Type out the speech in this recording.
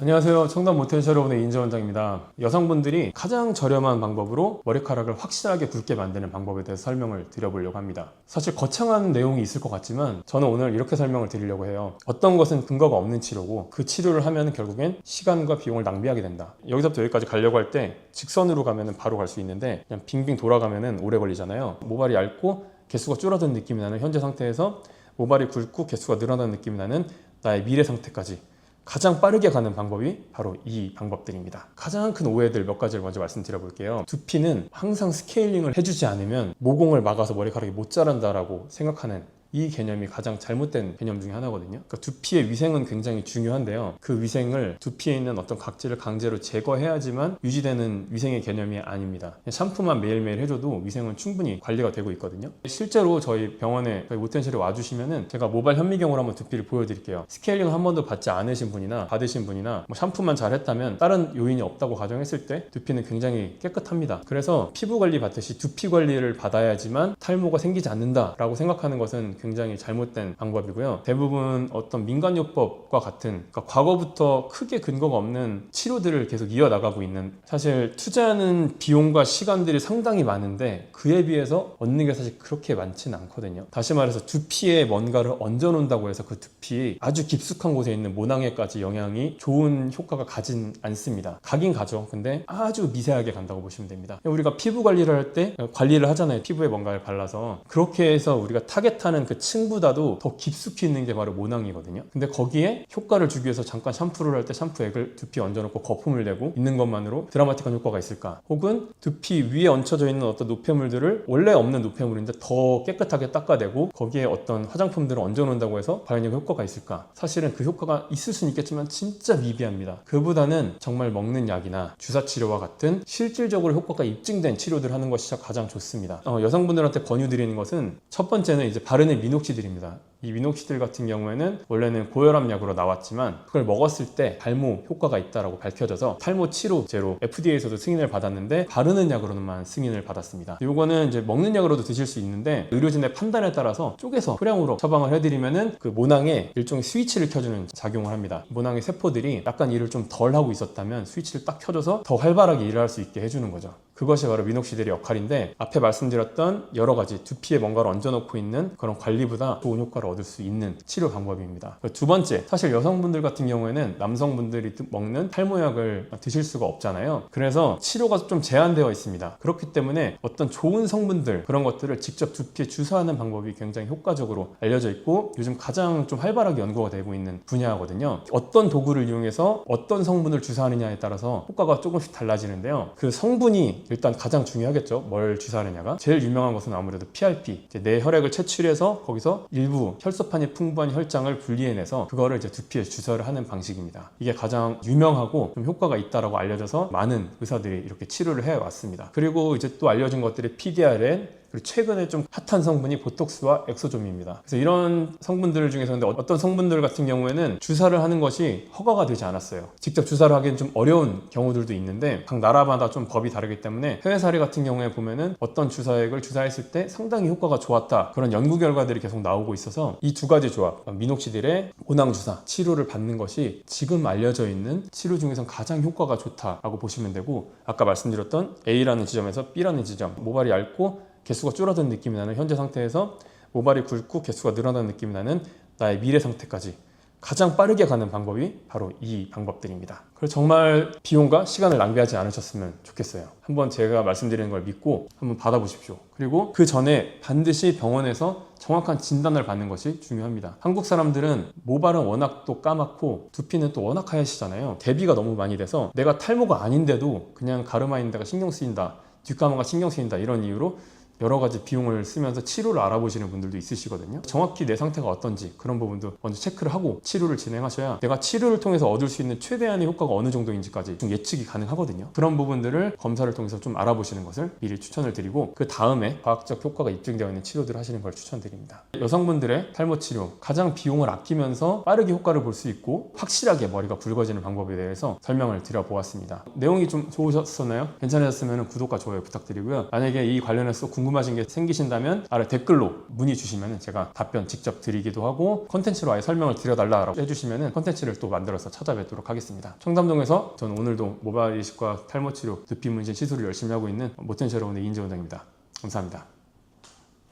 안녕하세요. 청담 모텐셜 오의 인재 원장입니다. 여성분들이 가장 저렴한 방법으로 머리카락을 확실하게 굵게 만드는 방법에 대해서 설명을 드려보려고 합니다. 사실 거창한 내용이 있을 것 같지만 저는 오늘 이렇게 설명을 드리려고 해요. 어떤 것은 근거가 없는 치료고 그 치료를 하면 결국엔 시간과 비용을 낭비하게 된다. 여기서부터 여기까지 가려고 할 때 직선으로 가면 바로 갈 수 있는데 그냥 빙빙 돌아가면 오래 걸리잖아요. 모발이 얇고 개수가 줄어든 느낌이 나는 현재 상태에서 모발이 굵고 개수가 늘어나는 느낌이 나는 나의 미래 상태까지 가장 빠르게 가는 방법이 바로 이 방법들입니다. 가장 큰 오해들 몇 가지를 먼저 말씀드려 볼게요. 두피는 항상 스케일링을 해주지 않으면 모공을 막아서 머리카락이 못 자란다라고 생각하는 이 개념이 가장 잘못된 개념 중에 하나거든요. 그러니까 두피의 위생은 굉장히 중요한데요. 그 위생을 두피에 있는 어떤 각질을 강제로 제거해야지만 유지되는 위생의 개념이 아닙니다. 샴푸만 매일매일 해줘도 위생은 충분히 관리가 되고 있거든요. 실제로 저희 병원에 저희 모텐실에 와주시면은 제가 모발 현미경으로 한번 두피를 보여드릴게요. 스케일링 한 번도 받지 않으신 분이나 받으신 분이나 뭐 샴푸만 잘 했다면 다른 요인이 없다고 가정했을 때 두피는 굉장히 깨끗합니다. 그래서 피부 관리 받듯이 두피 관리를 받아야지만 탈모가 생기지 않는다라고 생각하는 것은 굉장히 잘못된 방법이고요. 대부분 어떤 민간요법과 같은 그러니까 과거부터 크게 근거가 없는 치료들을 계속 이어나가고 있는 사실 투자하는 비용과 시간들이 상당히 많은데 그에 비해서 얻는 게 사실 그렇게 많지는 않거든요. 다시 말해서 두피에 뭔가를 얹어 놓는다고 해서 그 두피 아주 깊숙한 곳에 있는 모낭에까지 영향이 좋은 효과가 가진 않습니다. 가긴 가죠. 근데 아주 미세하게 간다고 보시면 됩니다. 우리가 피부 관리를 할 때 관리를 하잖아요. 피부에 뭔가를 발라서 그렇게 해서 우리가 타겟하는 그 층보다도 더 깊숙이 있는 게 바로 모낭이거든요. 근데 거기에 효과를 주기 위해서 잠깐 샴푸를 할 때 샴푸액을 두피에 얹어놓고 거품을 내고 있는 것만으로 드라마틱한 효과가 있을까? 혹은 두피 위에 얹혀져 있는 어떤 노폐물들을 원래 없는 노폐물인데 더 깨끗하게 닦아내고 거기에 어떤 화장품들을 얹어놓는다고 해서 과연 이거 효과가 있을까? 사실은 그 효과가 있을 수는 있겠지만 진짜 미비합니다. 그보다는 정말 먹는 약이나 주사 치료와 같은 실질적으로 효과가 입증된 치료들 하는 것이 가장 좋습니다. 어, 여성분들한테 권유드리는 것은 첫 번째는 이제 바르는 미녹시딜입니다. 이 미녹시딜 같은 경우에는 원래는 고혈압 약으로 나왔지만 그걸 먹었을 때 탈모 효과가 있다라고 밝혀져서 탈모 치료제로 FDA에서도 승인을 받았는데 바르는 약으로만 승인을 받았습니다. 이거는 이제 먹는 약으로도 드실 수 있는데 의료진의 판단에 따라서 쪼개서 소량으로 처방을 해드리면은 그 모낭에 일종의 스위치를 켜주는 작용을 합니다. 모낭의 세포들이 약간 일을 좀 덜 하고 있었다면 스위치를 딱 켜줘서 더 활발하게 일을 할수 있게 해주는 거죠. 그것이 바로 미녹시딜의 역할인데 앞에 말씀드렸던 여러 가지 두피에 뭔가를 얹어놓고 있는 그런 관리보다 좋은 효과를 얻을 수 있는 치료 방법입니다. 두 번째, 사실 여성분들 같은 경우에는 남성분들이 먹는 탈모약을 드실 수가 없잖아요. 그래서 치료가 좀 제한되어 있습니다. 그렇기 때문에 어떤 좋은 성분들 그런 것들을 직접 두피에 주사하는 방법이 굉장히 효과적으로 알려져 있고 요즘 가장 좀 활발하게 연구가 되고 있는 분야거든요. 어떤 도구를 이용해서 어떤 성분을 주사하느냐에 따라서 효과가 조금씩 달라지는데요. 그 성분이 일단 가장 중요하겠죠. 뭘 주사하느냐가. 제일 유명한 것은 아무래도 PRP. 내 혈액을 채취해서 거기서 일부 혈소판이 풍부한 혈장을 분리해내서 그거를 이제 두피에 주사를 하는 방식입니다. 이게 가장 유명하고 좀 효과가 있다라고 알려져서 많은 의사들이 이렇게 치료를 해 왔습니다. 그리고 이제 또 알려진 것들이 PDRN, 그리고 최근에 좀 핫한 성분이 보톡스와 엑소좀입니다. 그래서 이런 성분들 중에서 근데 어떤 성분들 같은 경우에는 주사를 하는 것이 허가가 되지 않았어요. 직접 주사를 하기엔 좀 어려운 경우들도 있는데 각 나라마다 좀 법이 다르기 때문에 해외 사례 같은 경우에 보면은 어떤 주사액을 주사했을 때 상당히 효과가 좋았다 그런 연구 결과들이 계속 나오고 있어서 이 두 가지 조합 미녹시딜의 모낭 주사 치료를 받는 것이 지금 알려져 있는 치료 중에서 가장 효과가 좋다라고 보시면 되고 아까 말씀드렸던 A라는 지점에서 B라는 지점 모발이 얇고 개수가 줄어든 느낌이 나는 현재 상태에서 모발이 굵고 개수가 늘어나는 느낌이 나는 나의 미래 상태까지 가장 빠르게 가는 방법이 바로 이 방법들입니다. 그래서 정말 비용과 시간을 낭비하지 않으셨으면 좋겠어요. 한번 제가 말씀드리는 걸 믿고 한번 받아보십시오. 그리고 그 전에 반드시 병원에서 정확한 진단을 받는 것이 중요합니다. 한국 사람들은 모발은 워낙 또 까맣고 두피는 또 워낙 하얘시잖아요. 대비가 너무 많이 돼서 내가 탈모가 아닌데도 그냥 가르마인 데가 신경 쓰인다. 뒷가마가 신경 쓰인다. 이런 이유로 여러 가지 비용을 쓰면서 치료를 알아보시는 분들도 있으시거든요. 정확히 내 상태가 어떤지 그런 부분도 먼저 체크를 하고 치료를 진행하셔야 내가 치료를 통해서 얻을 수 있는 최대한의 효과가 어느 정도인지까지 좀 예측이 가능하거든요. 그런 부분들을 검사를 통해서 좀 알아보시는 것을 미리 추천을 드리고 그 다음에 과학적 효과가 입증되어 있는 치료들을 하시는 걸 추천드립니다. 여성분들의 탈모 치료 가장 비용을 아끼면서 빠르게 효과를 볼 수 있고 확실하게 머리가 붉어지는 방법에 대해서 설명을 드려보았습니다. 내용이 좀 좋으셨었나요? 괜찮으셨으면 구독과 좋아요 부탁드리고요. 만약에 이 관련해서 궁금 궁금하신 게 생기신다면 아래 댓글로 문의 주시면 제가 답변 직접 드리기도 하고 컨텐츠로 아예 설명을 드려달라고 해주시면 컨텐츠를 또 만들어서 찾아뵙도록 하겠습니다. 청담동에서 저는 오늘도 모발 이식과 탈모 치료, 두피 문신 시술을 열심히 하고 있는 모텐 쉐러운의 이인재 원장입니다. 감사합니다.